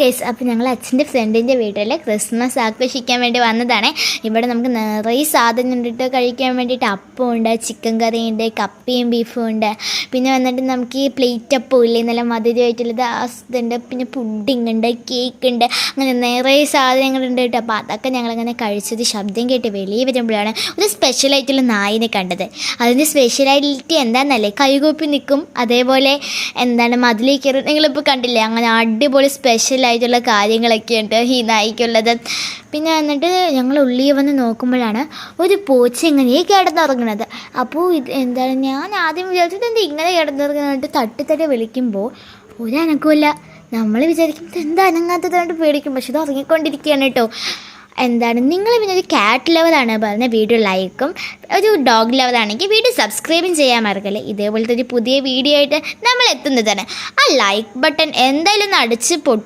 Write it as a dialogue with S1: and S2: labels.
S1: Guys അപ്പോൾ ഞങ്ങൾ അച്ഛന്റെ ഫ്രണ്ടിന്റെ വീട്ടിൽ ക്രിസ്മസ് ആഘോഷിക്കാൻ വേണ്ടി വന്നതാണ്. ഇവിടെ നമുക്ക് നിറയെ സാധനം ഉണ്ടിട്ട് കഴിക്കാൻ വേണ്ടിയിട്ട്. അപ്പമുണ്ട് ചിക്കൻ കറി ഉണ്ട് കപ്പയും ബീഫും ഉണ്ട്. പിന്നെ വന്നിട്ട് നമുക്ക് ഈ പ്ലേറ്റ് അപ്പം ഇല്ലേ നല്ല മധുരമായിട്ടുള്ളത്. ഇതുണ്ട് പിന്നെ പുഡിംഗ് ഉണ്ട് കേക്ക് ഉണ്ട്. അങ്ങനെ നിറയെ സാധനങ്ങളുണ്ട് കേട്ടോ അപ്പോൾ അതൊക്കെ ഞങ്ങളങ്ങനെ കഴിച്ചത് ശബ്ദം കേട്ട് വെളിയിൽ വരുമ്പോഴാണ് ഒരു സ്പെഷ്യലായിട്ടുള്ള നായിനെ കണ്ടത്. അതിന്റെ സ്പെഷ്യാലിറ്റി എന്താണെന്നല്ലേ കൈകൂപ്പി നിൽക്കും. അതേപോലെ എന്താണ് മതിലേക്ക് നിങ്ങളിപ്പോൾ കണ്ടില്ലേ? അങ്ങനെ അടിപൊളി സ്പെഷ്യലായിട്ടുള്ള കാര്യങ്ങളൊക്കെ ഉണ്ട് ഈ നായിക്കുള്ളത് പിന്നെ എന്നിട്ട് ഞങ്ങൾ ഉള്ളിൽ വന്ന് നോക്കുമ്പോഴാണ് ഒരു പൂച്ച ഇങ്ങനെ കിടന്നുറങ്ങുന്നത്. അപ്പോൾ ഇത് എന്താണ് ഞാൻ ആദ്യം വിചാരിച്ചത് എന്താ ഇങ്ങനെ കിടന്നുറങ്ങുന്നിട്ട് തട്ടി തട്ടി വിളിക്കുമ്പോൾ ഒരു അനക്കമില്ല നമ്മൾ വിചാരിക്കും എന്താ അനങ്ങാത്തതായിട്ട് പേടിക്കും. പക്ഷെ ഇത് ഉറങ്ങിക്കൊണ്ടിരിക്കുകയാണ് കേട്ടോ. എന്താണ് നിങ്ങൾ പിന്നെ ഒരു ക്യാറ്റ് ലവറാണ് പറഞ്ഞ വീഡിയോ ലൈക്കും. ഒരു ഡോഗ് ലവറാണെങ്കിൽ വീഡിയോ സബ്സ്ക്രൈബും ചെയ്യാൻ മറക്കല്ലേ. ഇതേപോലത്തെ ഒരു പുതിയ വീഡിയോ ആയിട്ട് നമ്മൾ എത്തുന്നതാണ്. ആ ലൈക്ക് ബട്ടൺ എന്തായാലും ഒന്ന് അടിച്ച് പൊട്ടി